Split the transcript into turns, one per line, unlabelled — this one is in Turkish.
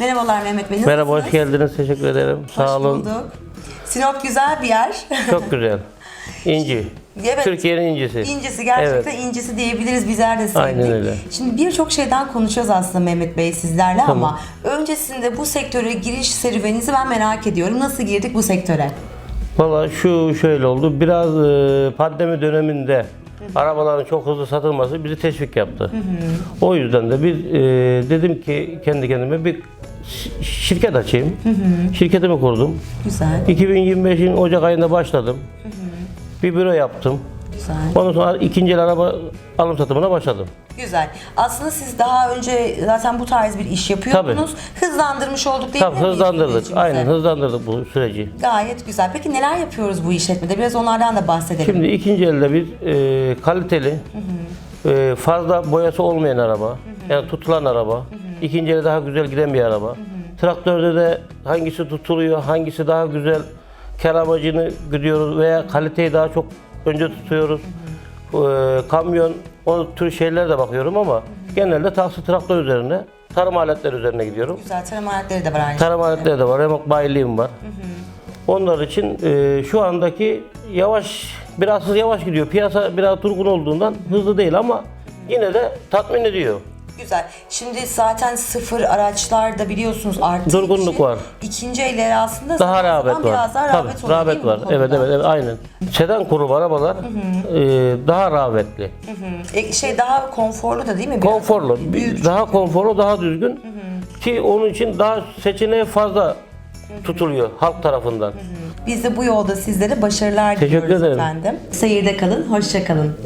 Merhabalar Mehmet Bey.
Merhaba, hoş geldiniz. Teşekkür ederim. Sağ olun.
bulduk. Sinop güzel bir yer.
Çok güzel. İnci.
Evet.
Türkiye'nin incisi.
İncisi gerçekten
Evet.
incisi diyebiliriz bizler de sevdik.
Aynen öyle.
Şimdi birçok şeyden konuşacağız aslında Mehmet Bey sizlerle
Tamam.
ama öncesinde bu sektöre giriş serüveninizi ben merak ediyorum. Nasıl girdik bu sektöre?
Valla şu şöyle oldu. Biraz e, pandemi döneminde arabaların çok hızlı satılması bizi teşvik yaptı. O yüzden de bir e, dedim ki kendi kendime bir şirket açayım. Şirketimi kurdum.
Güzel,
2025'in Ocak ayında başladım. Bir büro yaptım.
güzel.
Ondan sonra ikinci el araba alım satımına başladım.
Güzel. Aslında siz daha önce zaten bu tarz bir iş yapıyordunuz. Hızlandırmış olduk değil
Tabii
mi?
hızlandırdık. Aynen hızlandırdık bu süreci.
Gayet güzel. Peki neler yapıyoruz bu işletmede? Biraz onlardan da bahsedelim.
Şimdi ikinci elde bir e, kaliteli, e, fazla boyası olmayan araba, yani tutulan araba, ikinci elde daha güzel giden bir araba. Traktörde de hangisi tutuluyor, hangisi daha güzel, kar amacını gidiyoruz veya kaliteyi daha çok önce tutuyoruz. E, kamyon, o tür şeylere de bakıyorum ama genelde taksi traktör üzerine, tarım aletleri üzerine gidiyorum.
Güzel tarım aletleri de var aynı
Tarım
şekilde.
aletleri de var, remok bayiliğim var. Onlar için e, şu andaki yavaş, biraz yavaş gidiyor. Piyasa biraz durgun olduğundan hızlı değil ama yine de tatmin ediyor.
Güzel. Şimdi zaten sıfır araçlarda biliyorsunuz arttığı
Durgunluk
için
var.
ikinci elleri aslında
Daha rağbet var.
Biraz daha rağbet oluyor
rağbet var. Evet, evet, evet, aynen. Sedan grubu arabalar e, daha rağbetli.
Hı. E, şey daha konforlu da değil mi? Biraz
Konforlu,
Büyük.
daha konforlu, daha düzgün. Ki onun için daha seçeneği fazla tutuluyor halk tarafından.
Biz de bu yolda sizlere başarılar
Teşekkür
diliyoruz
ederim.
efendim. Seyirde kalın, hoşça kalın.